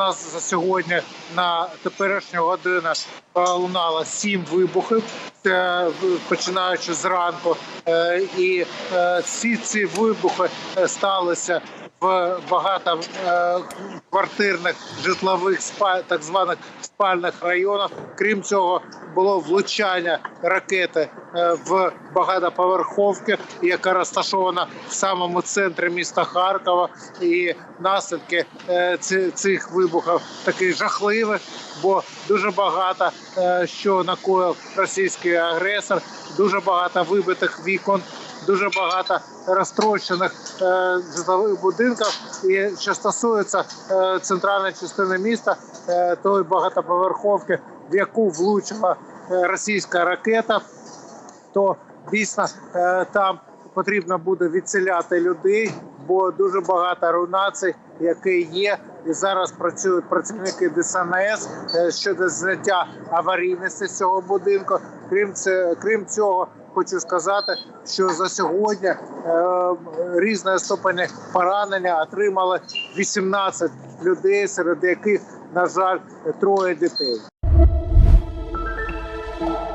нас за сьогодні на теперішню годину лунало сім вибухів, це починаючи зранку. ранку. І е, всі ці вибухи е, сталися в багато е, квартирних житлових так званих спальних районах. Крім цього, було влучання ракети е, в багатоповерховки, яка розташована в самому центрі міста Харкова. І наслідки е, цих вибухів такі жахливі, бо дуже багато е, що накоїв російський агресор, дуже багато вибитих вікон. Дуже багато розтрощених житлових будинків. І що стосується е, центральної частини міста, е, тої багатоповерховки, в яку влучила російська ракета, то дійсно е, там потрібно буде відселяти людей, бо дуже багато руйнацій, які є. І зараз працюють працівники ДСНС е, щодо зняття аварійності цього будинку. Крім це, крім цього, хочу сказати, що за сьогодні е, різної ступені поранення отримали 18 людей, серед яких, на жаль, троє дітей. thank you.